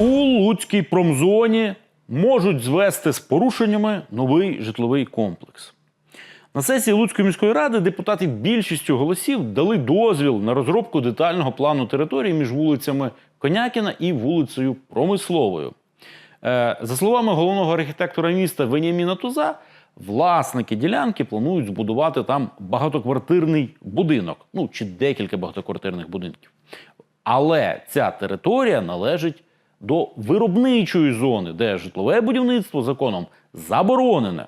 У Луцькій промзоні можуть звести з порушеннями новий житловий комплекс. На сесії Луцької міської ради депутати більшістю голосів дали дозвіл на розробку детального плану території між вулицями Конякіна і вулицею Промисловою. Е, За словами головного архітектора міста Веніаміна Туза, власники ділянки планують збудувати там багатоквартирний будинок, ну чи декілька багатоквартирних будинків. Але ця територія належить до виробничої зони, де житлове будівництво законом заборонене.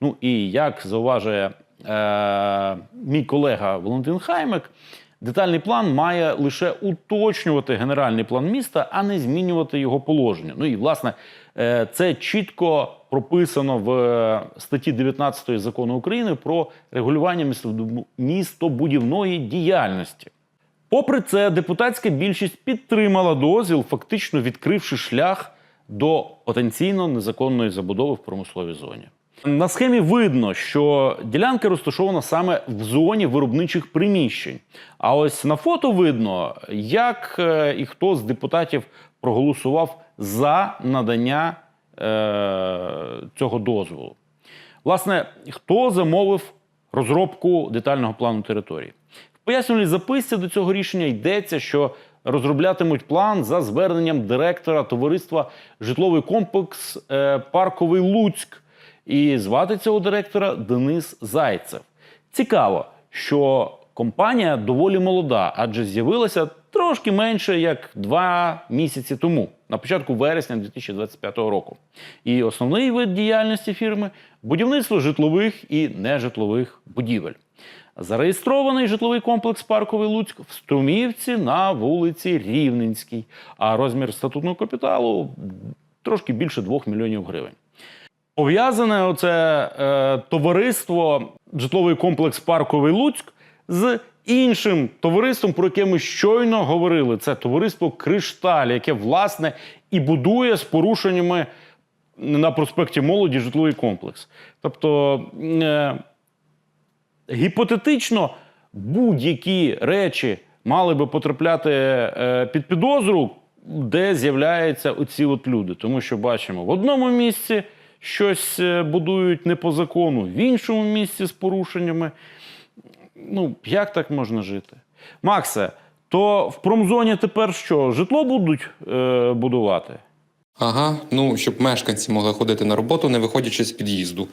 Ну і як зауважує е, мій колега Валентин Хаймик, детальний план має лише уточнювати генеральний план міста, а не змінювати його положення. Ну і власне е, це чітко прописано в е, статті 19 закону України про регулювання містобудівної діяльності. Попри це, депутатська більшість підтримала дозвіл, фактично відкривши шлях до потенційно незаконної забудови в промисловій зоні. На схемі видно, що ділянка розташована саме в зоні виробничих приміщень. А ось на фото видно, як е, і хто з депутатів проголосував за надання е, цього дозволу. Власне, хто замовив розробку детального плану території? Пояснювальній записці до цього рішення йдеться, що розроблятимуть план за зверненням директора товариства житловий комплекс е, Парковий Луцьк. І звати цього директора Денис Зайцев. Цікаво, що компанія доволі молода, адже з'явилася трошки менше як два місяці тому, на початку вересня 2025 року. І основний вид діяльності фірми будівництво житлових і нежитлових будівель. Зареєстрований житловий комплекс Парковий Луцьк в Струмівці на вулиці Рівненській, а розмір статутного капіталу трошки більше 2 мільйонів гривень. Пов'язане оце е, товариство житловий комплекс Парковий Луцьк з іншим товариством, про яке ми щойно говорили. Це товариство Кришталь, яке власне і будує з порушеннями на проспекті Молоді житловий комплекс. Тобто е, гіпотетично будь-які речі мали би потрапляти е, під підозру, де з'являються оці от люди. Тому що бачимо, в одному місці щось е, будують не по закону, в іншому місці з порушеннями. Ну, як так можна жити? Максе, то в промзоні тепер що? Житло будуть е, будувати? Ага, ну щоб мешканці могли ходити на роботу, не виходячи з під'їзду.